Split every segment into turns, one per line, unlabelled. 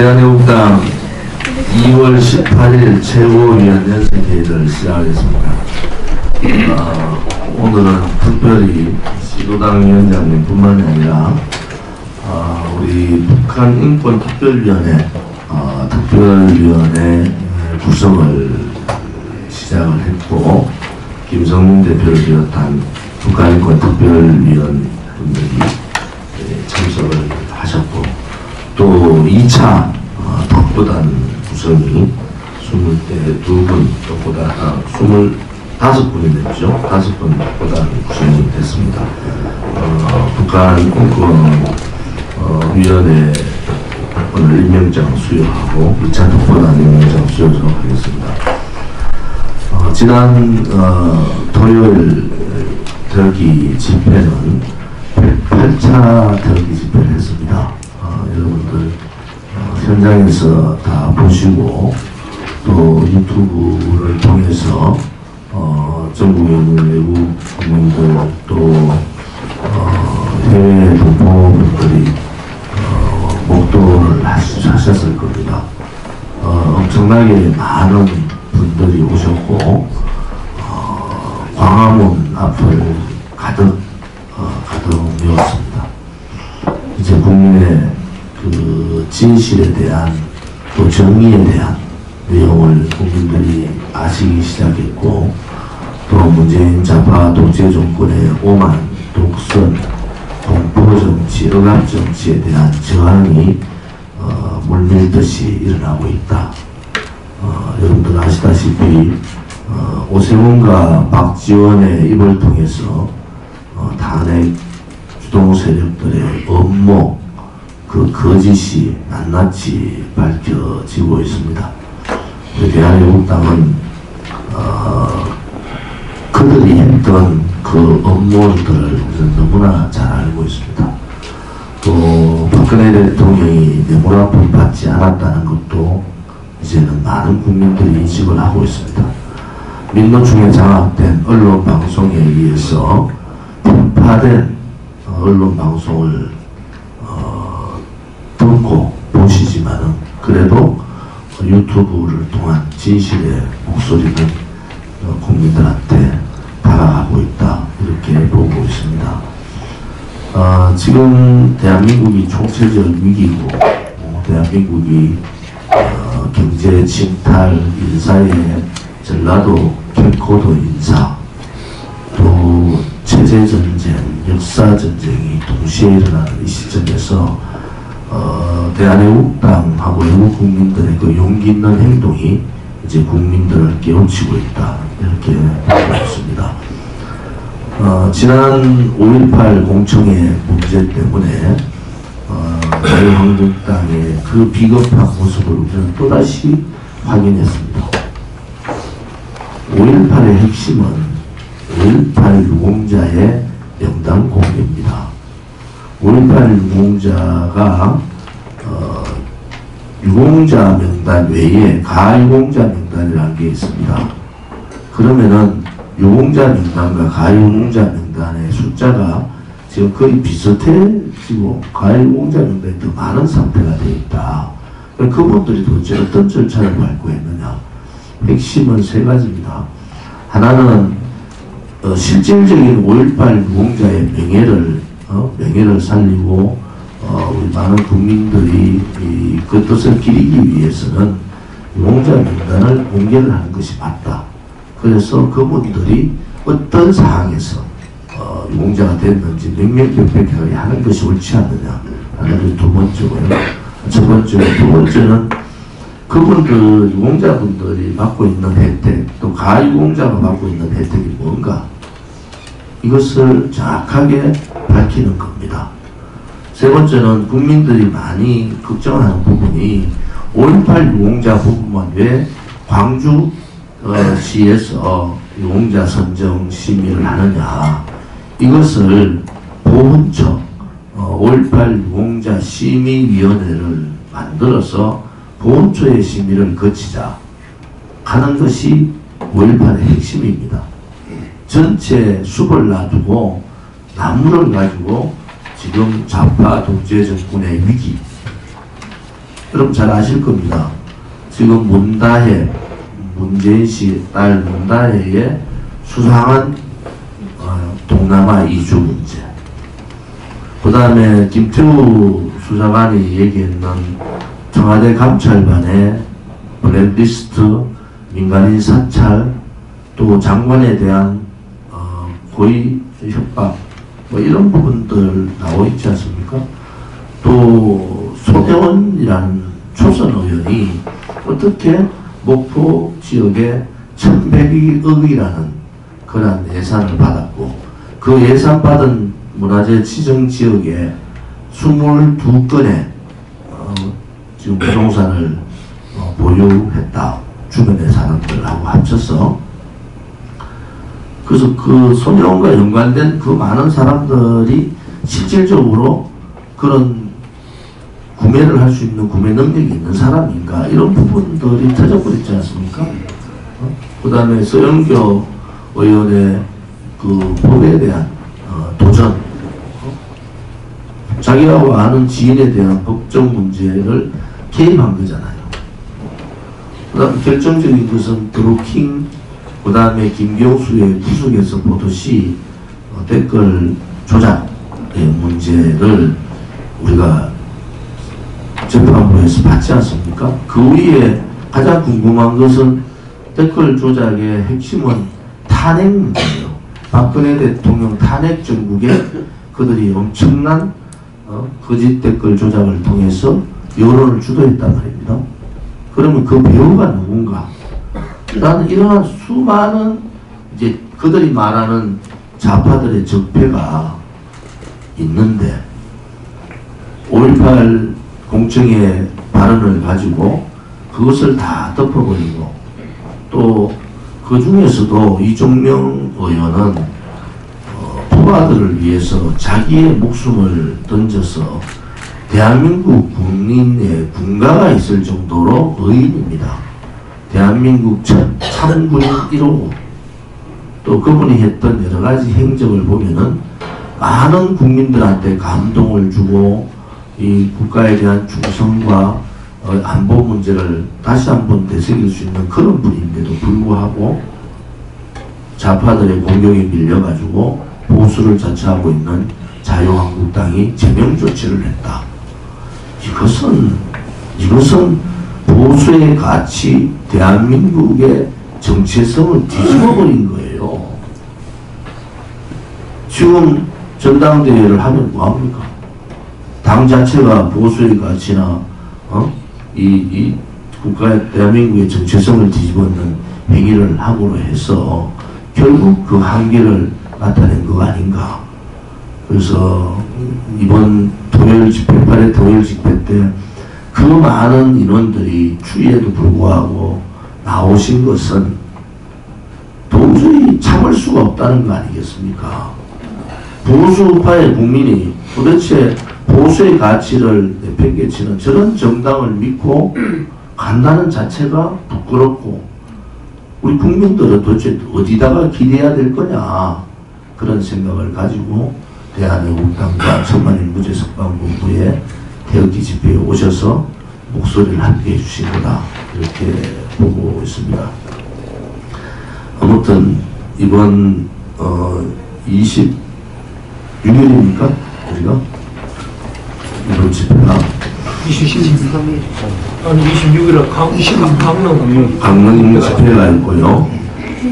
대한민국당 2월 18일 최고위원 연설회의를 시작하겠습니다. 어, 오늘은 특별히 시도당 위원장님 뿐만이 아니라 어, 우리 북한인권특별위원회 어, 특별위원회 구성을 시작을 했고 김성민 대표를 비롯한 북한인권특별위원 분들이 예, 참석을 하셨고 또 2차 어, 특보단 구성이 22분 또보다 아, 25분이 됐죠. 5분 특보단 구성이 됐습니다. 어, 북한 인권 어, 위원회 오늘 임명장 수여하고 2차 특보단 임명장 수여하도록 하겠습니다. 어, 지난 어, 토요일 덜기 집회는 108차 덜기 집회를 했습니다. 현장에서 다 보시고 또 유튜브를 통해서 어, 있는 외국 국민들 또 어, 해외 동포분들이 어, 목도를 하셨을 겁니다. 어, 엄청나게 많은 분들이 오셨고 어, 광화문 앞을 가득 어, 가득 메웠습니다. 이제 국민의 그 진실에 대한 또 정의에 대한 내용을 국민들이 아시기 시작했고 또 문재인 좌파 독재 정권의 오만 독선 공포 정치, 억압 정치에 대한 저항이 어, 물밀듯이 일어나고 있다. 어, 여러분들 아시다시피 어, 오세훈과 박지원의 입을 통해서 어, 탄핵 주동 세력들의 업무 그 거짓이 낱낱이 밝혀지고 있습니다. 대한민국당은 어, 그들이 했던 그 업무들을 우리는 너무나 잘 알고 있습니다. 또 박근혜 대통령이 뇌물합을 받지 않았다는 것도 이제는 많은 국민들이 인식을 하고 있습니다. 민노총에 장악된 언론 방송에 의해서 편파된 어, 언론 방송을 어, 듣고 보시지만은 그래도 유튜브를 통한 진실의 목소리는 어, 국민들한테 다가가고 있다 이렇게 보고 있습니다. 어, 지금 대한민국이 총체적 위기고 어, 대한민국이 어, 경제 침탈 인사의 전라도 캠코더 인사 또 체제 전쟁, 역사 전쟁이 동시에 일어나는 이 시점에서 어, 대한민국당하고 외국 국민들의 그 용기 있는 행동이 이제 국민들을 깨우치고 있다 이렇게 보고 있습니다. 어, 지난 5.18 공청회 문제 때문에 어, 자유한국당의 그 비겁한 모습을 우리는 또다시 확인했습니다. 5.18의 핵심은 5.18 유공자의 명단 공개입니다. 5.18 유공자가 어, 유공자 명단 외에 가유공자 명단이라는 게 있습니다. 그러면은 유공자 명단과 가유공자 명단의 숫자가 지금 거의 비슷해지고 가유공자 명단이 더 많은 상태가 되어 있다. 그분들이 도대체 어떤 절차를 밟고 있느냐. 핵심은 세 가지입니다. 하나는 어, 실질적인 5.18 유공자의 명예를 어, 명예를 살리고 어, 많은 국민들이 이, 그 뜻을 기리기 위해서는 유공자 명단을 공개를 하는 것이 맞다. 그래서 그분들이 어떤 상황에서 어, 유공자가 됐는지 명명백백하게 하는 것이 옳지 않느냐 하는 게두 번째고요. 첫 번째고 두 번째는 그분들 유공자분들이 받고 있는 혜택 또 가유공자가 받고 있는 혜택이 뭔가 이것을 정확하게 밝히는 겁니다. 세 번째는 국민들이 많이 걱정하는 부분이 5.18 유공자 부분만 왜 광주 어, 시에서 유공자 선정 심의를 하느냐 이것을 보훈처 어, 5.18 유공자 심의위원회를 만들어서 보훈처의 심의를 거치자 하는 것이 5.18의 핵심입니다. 전체 숲을 놔두고 나무를 가지고 지금 좌파 독재 정권의 위기 여러분 잘 아실 겁니다. 지금 문다혜, 문재인 씨 딸 문다혜의 수상한 어, 동남아 이주 문제. 그 다음에 김태우 수사관이 얘기했는 청와대 감찰반의 블랙리스트, 민간인 사찰, 또 장관에 대한 어, 고의 협박, 뭐 이런 부분들 나와 있지 않습니까? 또 소대원이라는 초선 의원이 어떻게 목포 지역에 1100억이라는 그런 예산을 받았고 그 예산 받은 문화재 지정 지역에 22건의 어, 지금 부동산을 어, 보유했다. 주변의 사람들하고 합쳐서 그래서 그 손해원과 연관된 그 많은 사람들이 실질적으로 그런 구매를 할 수 있는 구매 능력이 있는 사람인가 이런 부분들이 터져버렸지 않습니까? 어? 그 다음에 서영교 의원의 그 법에 대한 어, 도전 어? 자기하고 아는 지인에 대한 법적 문제를 개입한 거잖아요. 그 다음 결정적인 것은 드루킹 그 다음에 김경수의 구속에서 보듯이 어, 댓글 조작의 문제를 우리가 재판부에서 받지 않습니까? 그 위에 가장 궁금한 것은 댓글 조작의 핵심은 탄핵 문제예요. 박근혜 대통령 탄핵 정국에 그들이 엄청난 어, 거짓 댓글 조작을 통해서 여론을 주도했단 말입니다. 그러면 그 배우가 누군가? 나는 이러한 수많은 이제 그들이 말하는 좌파들의 적폐가 있는데 5.18 공청회 발언을 가지고 그것을 다 덮어버리고 또 그 중에서도 이종명 의원은 어, 부하들을 위해서 자기의 목숨을 던져서 대한민국 국민의 군가가 있을 정도로 의인입니다. 대한민국 첫 참군 1호 또 그분이 했던 여러 가지 행적을 보면은 많은 국민들한테 감동을 주고 이 국가에 대한 충성과 어, 안보 문제를 다시 한번 되새길 수 있는 그런 분인데도 불구하고 좌파들의 공격에 밀려가지고 보수를 자처하고 있는 자유한국당이 제명 조치를 했다. 이것은 이것은 보수의 가치, 대한민국의 정체성을 뒤집어버린 거예요. 지금 전당대회를 하면 뭐합니까? 당 자체가 보수의 가치나 어? 이, 이 국가의 대한민국의 정체성을 뒤집어는 행위를 함으로 해서 결국 그 한계를 나타낸 거 아닌가. 그래서 이번 토요일 집회, 8회 토요일 집회 때 그 많은 인원들이 추위에도 불구하고 나오신 것은 도저히 참을 수가 없다는 거 아니겠습니까? 보수파의 국민이 도대체 보수의 가치를 내팽개치는 저런 정당을 믿고 간다는 자체가 부끄럽고 우리 국민들은 도대체 어디다가 기대야 될 거냐 그런 생각을 가지고 대한애국당과 천만인 무죄석방본부에 태극기 집회에 오셔서 목소리를 함께 거다 이렇게 보고 있습니다. 아무튼 이번 어 26일입니까 우리가 이번 집회가
23일. 아니 26일에 강, 강, 강릉
강릉 집회가 있고요.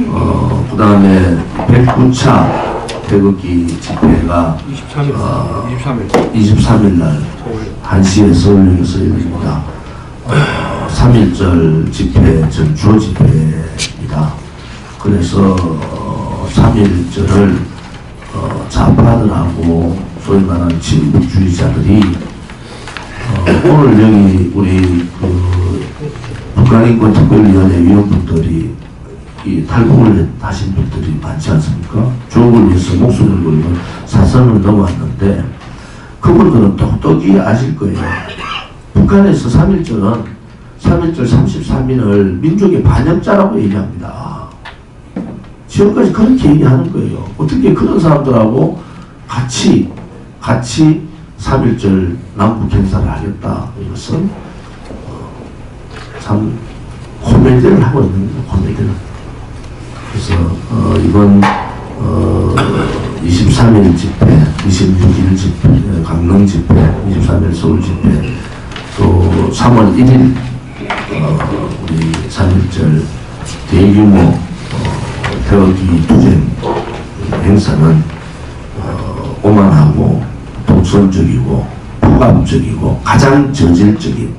어, 그 다음에 109차 태극기 집회가
23일.
아.
23일.
23일 날. 1시에 서울역에서 열립니다. 어, 3.1절 집회, 전주호 집회입니다. 그래서 어, 3.1절을 어, 좌파들하고 소위 말하는 진보주의자들이 어, 오늘 여기 우리 그 북한인권특별위원회 위원분들이 이 탈북을 하신 분들이 많지 않습니까? 조국을 위해서 목숨을 걸고 사선을 넘어왔는데 그분들은 똑똑히 아실 거예요. 북한에서 3.1절은 3.1절 33인을 민족의 반역자라고 얘기합니다. 지금까지 그렇게 얘기하는 거예요. 어떻게 그런 사람들하고 같이, 같이 3.1절 남북 행사를 하겠다. 이것은 참 코미디를 하고 있는 코미디를. 그래서 어, 이번 어, 23일 집회, 26일 집회, 어, 강릉 집회, 23일 서울 집회, 또 3월 1일 어, 우리 3.1절 대규모 어, 태극기 투쟁 행사는 어, 오만하고 독선적이고 포괄적이고 가장 저질적인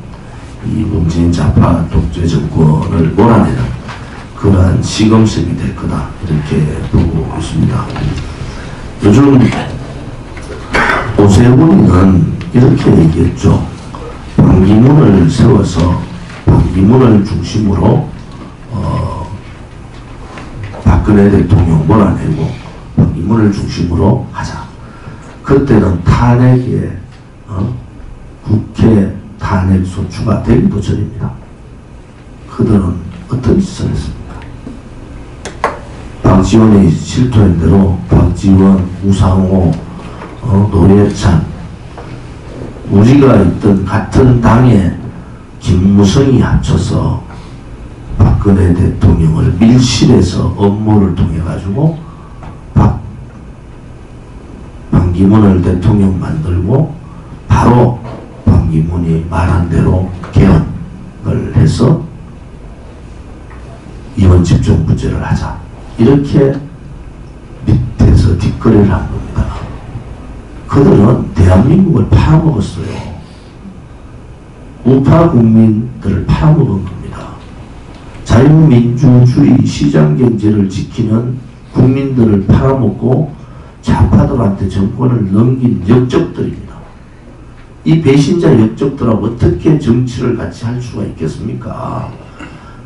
이 문재인 좌파 독재 정권을 몰아내는 그러한 시검색이 될 거다 이렇게 보고 있습니다. 요즘 오세훈은 이렇게 얘기했죠. 반기문을 세워서 반기문을 중심으로 어, 박근혜 대통령 몰아내고 반기문을 중심으로 하자. 그때는 탄핵에 어, 국회 탄핵 소추가 되기도 전입니다. 그들은 어떤 짓을 했습니까? 박지원이 실토한 대로 박지원, 우상호, 어, 노회찬. 우리가 있던 같은 당에 김무성이 합쳐서 박근혜 대통령을 밀실에서 업무를 통해 가지고 박 반기문을 대통령 만들고 바로 반기문이 말한 대로 개헌을 해서 이원 집중부제를 하자 이렇게 밑에서 뒷거래를 한 겁니다. 그들은 대한민국을 팔아먹었어요. 우파 국민들을 팔아먹은 겁니다. 자유민주주의 시장경제를 지키는 국민들을 팔아먹고 좌파들한테 정권을 넘긴 역적들입니다. 이 배신자 역적들하고 어떻게 정치를 같이 할 수가 있겠습니까?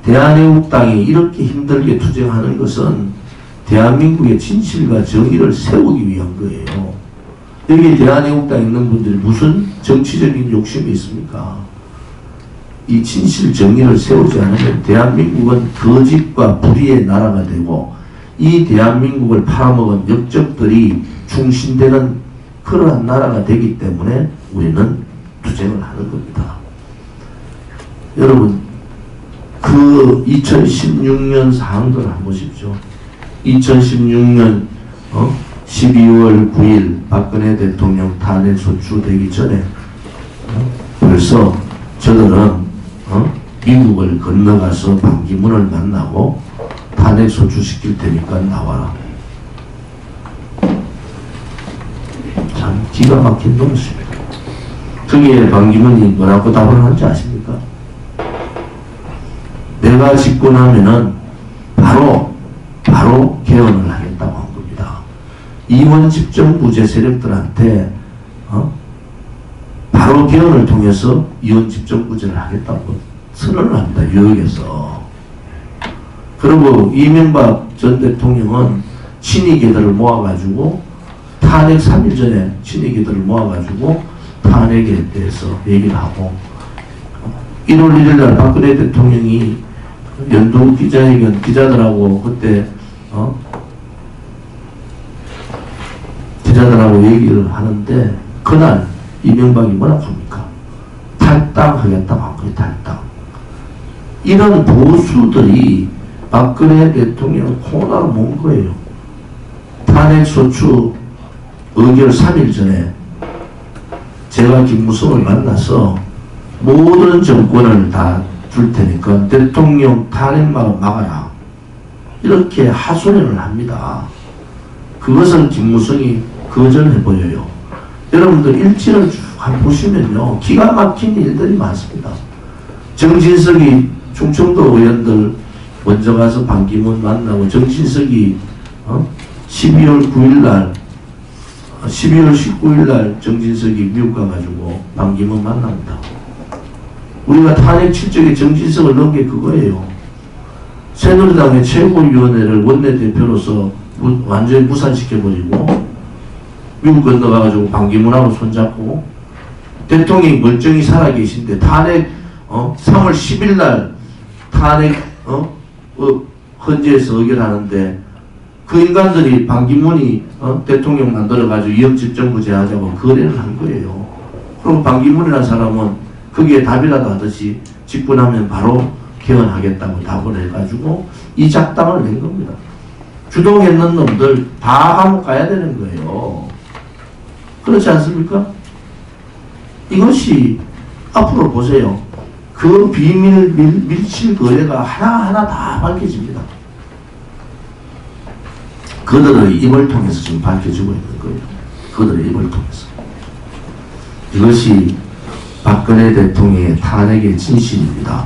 대한애국당이 이렇게 힘들게 투쟁하는 것은 대한민국의 진실과 정의를 세우기 위한 거예요. 여기 대한애국당에 있는 분들이 무슨 정치적인 욕심이 있습니까? 이 진실 정의를 세우지 않으면 대한민국은 거짓과 불의의 나라가 되고 이 대한민국을 팔아먹은 역적들이 중심되는 그러한 나라가 되기 때문에 우리는 투쟁을 하는 겁니다. 여러분 그 2016년 사항들을 한번 보십시오. 2016년 어? 12월 9일 박근혜 대통령 탄핵 소추되기 전에 어? 벌써 저들은 어? 미국을 건너가서 반기문을 만나고 탄핵 소추시킬 테니까 나와라. 참 기가 막힌 놈이십니다. 거기에 반기문이 뭐라고 답을 하는지 아십니까? 내가 집권하면은 바로 바로 개헌을 하겠다고 한 겁니다. 이원 집정부제 세력들한테 어? 바로 개헌을 통해서 이원 집정부제를 하겠다고 선언을 합니다. 뉴욕에서. 그리고 이명박 전 대통령은 친이계들을 모아가지고 탄핵 3일 전에 친이계들을 모아가지고 탄핵에 대해서 얘기를 하고 1월 1일 날 박근혜 대통령이 연도 기자회견 기자들하고 그때 어? 기자들하고 얘기를 하는데 그날 이명박이 뭐라 합니까? 탈당하겠다고 한 거예요. 탈당. 이런 보수들이 박근혜 대통령 코너로 몬 거예요. 탄핵 소추 의결 3일 전에 제가 김무성을 만나서 모든 정권을 다 줄 테니까 대통령 탄핵만 막아라. 이렇게 하소연을 합니다. 그것을 김무성이 거절해 보여요. 여러분들 일지를 쭉 보시면요. 기가 막힌 일들이 많습니다. 정진석이 충청도 의원들 먼저 가서 반기문 만나고 정진석이 어? 12월 9일 날 12월 19일 날 정진석이 미국 가가지고 반기문 만납니다. 우리가 탄핵 실적에 정진석을 넣은 게 그거예요. 새누리당의 최고위원회를 원내대표로서 무- 완전히 무산시켜버리고 미국 건너가가지고 반기문하고 손잡고 대통령이 멀쩡히 살아계신데 탄핵 어? 3월 10일 날 탄핵 어? 어, 헌재에서 의결하는데 그 인간들이 반기문이 어? 대통령 만들어가지고 위험집정부 제 하자고 거래를 한 거예요. 그럼 반기문이라는 사람은 거기에 답이라도 하듯이 집권하면 바로 개헌하겠다고 답을 해가지고 이 작당을 낸 겁니다. 주동했는 놈들 다 감옥 가야 되는 거예요. 그렇지 않습니까? 이것이 앞으로 보세요. 그 비밀 밀, 밀실 거래가 하나하나 다 밝혀집니다. 그들의 입을 통해서 지금 밝혀지고 있는 거예요. 그들의 입을 통해서. 이것이 박근혜 대통령의 탄핵의 진실입니다.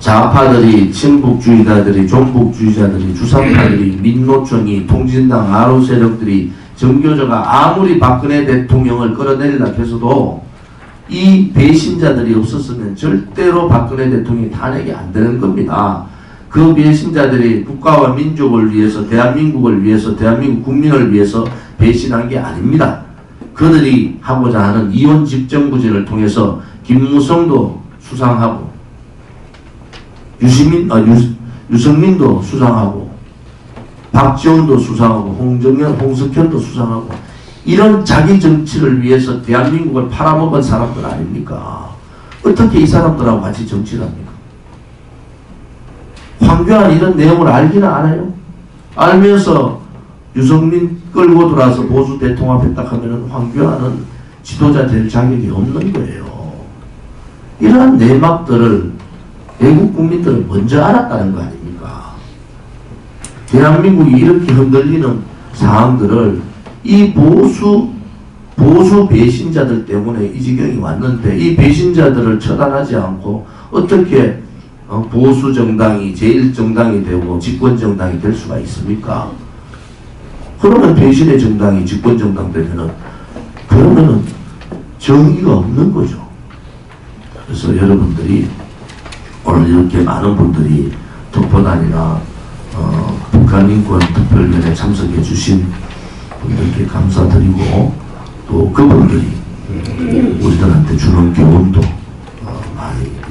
좌파들이, 친북주의자들이, 종북주의자들이, 주사파들이, 민노총이, 통진당, 아로 세력들이, 정교조가 아무리 박근혜 대통령을 끌어내리려 해서도 이 배신자들이 없었으면 절대로 박근혜 대통령이 탄핵이 안 되는 겁니다. 그 배신자들이 국가와 민족을 위해서, 대한민국을 위해서, 대한민국 국민을 위해서 배신한 게 아닙니다. 그들이 하고자 하는 이원 집정부제를 통해서 김무성도 수상하고 유시민, 아, 유, 유승민도 수상하고 박지원도 수상하고 홍정현, 홍석현도 수상하고 이런 자기 정치를 위해서 대한민국을 팔아먹은 사람들 아닙니까? 어떻게 이 사람들하고 같이 정치를 합니까? 황교안 이런 내용을 알기는 알아요? 알면서 유승민 끌고 들어와서 보수 대통합했다 하면은 황교안은 지도자 될 자격이 없는 거예요. 이러한 내막들을 외국 국민들은 먼저 알았다는 거 아닙니까? 대한민국이 이렇게 흔들리는 상황들을 이 보수 보수 배신자들 때문에 이 지경이 왔는데 이 배신자들을 처단하지 않고 어떻게 어, 보수 정당이 제일 정당이 되고 집권 정당이 될 수가 있습니까? 그러면 배신의 정당이 집권 정당 되면은 그러면은 정의가 없는 거죠. 그래서 여러분들이 오늘 이렇게 많은 분들이 특보단이나 어, 북한인권 특별위원회 참석해 주신 분들께 감사드리고 또 그분들이 우리들한테 주는 교훈도 어, 많이.